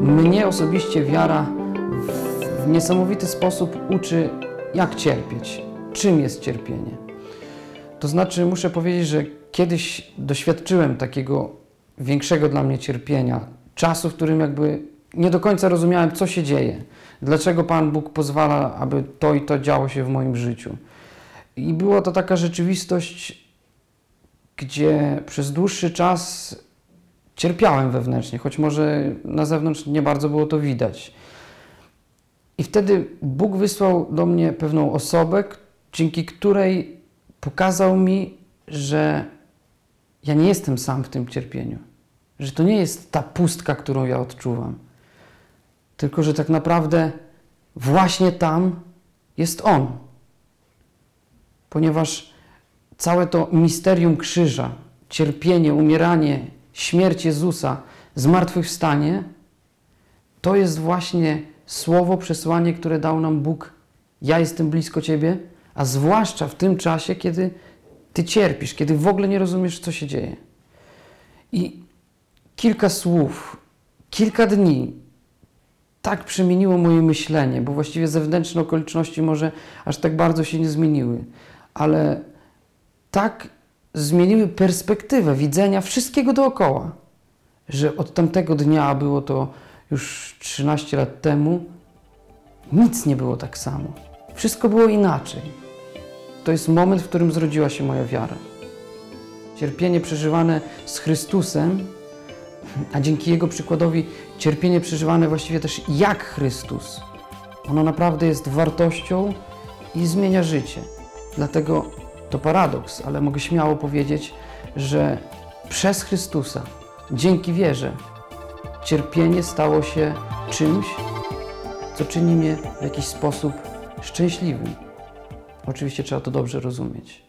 Mnie osobiście wiara w, niesamowity sposób uczy, jak cierpieć, czym jest cierpienie. To znaczy, muszę powiedzieć, że kiedyś doświadczyłem takiego większego dla mnie cierpienia, czasu, w którym jakby nie do końca rozumiałem, co się dzieje, dlaczego Pan Bóg pozwala, aby to i to działo się w moim życiu. I była to taka rzeczywistość, gdzie przez dłuższy czas cierpiałem wewnętrznie, choć może na zewnątrz nie bardzo było to widać. I wtedy Bóg wysłał do mnie pewną osobę, dzięki której pokazał mi, że ja nie jestem sam w tym cierpieniu, że to nie jest ta pustka, którą ja odczuwam, tylko że tak naprawdę właśnie tam jest On. Ponieważ całe to misterium krzyża, cierpienie, umieranie, śmierć Jezusa, zmartwychwstanie, to jest właśnie słowo, przesłanie, które dał nam Bóg. Ja jestem blisko Ciebie, a zwłaszcza w tym czasie, kiedy Ty cierpisz, kiedy w ogóle nie rozumiesz, co się dzieje. I kilka słów, kilka dni tak przemieniło moje myślenie, bo właściwie zewnętrzne okoliczności może aż tak bardzo się nie zmieniły, ale tak zmieniły perspektywę widzenia wszystkiego dookoła, że od tamtego dnia, a było to już 13 lat temu, nic nie było tak samo. Wszystko było inaczej. To jest moment, w którym zrodziła się moja wiara. Cierpienie przeżywane z Chrystusem, a dzięki Jego przykładowi cierpienie przeżywane właściwie też jak Chrystus, ono naprawdę jest wartością i zmienia życie. Dlatego to paradoks, ale mogę śmiało powiedzieć, że przez Chrystusa, dzięki wierze, cierpienie stało się czymś, co czyni mnie w jakiś sposób szczęśliwym. Oczywiście trzeba to dobrze rozumieć.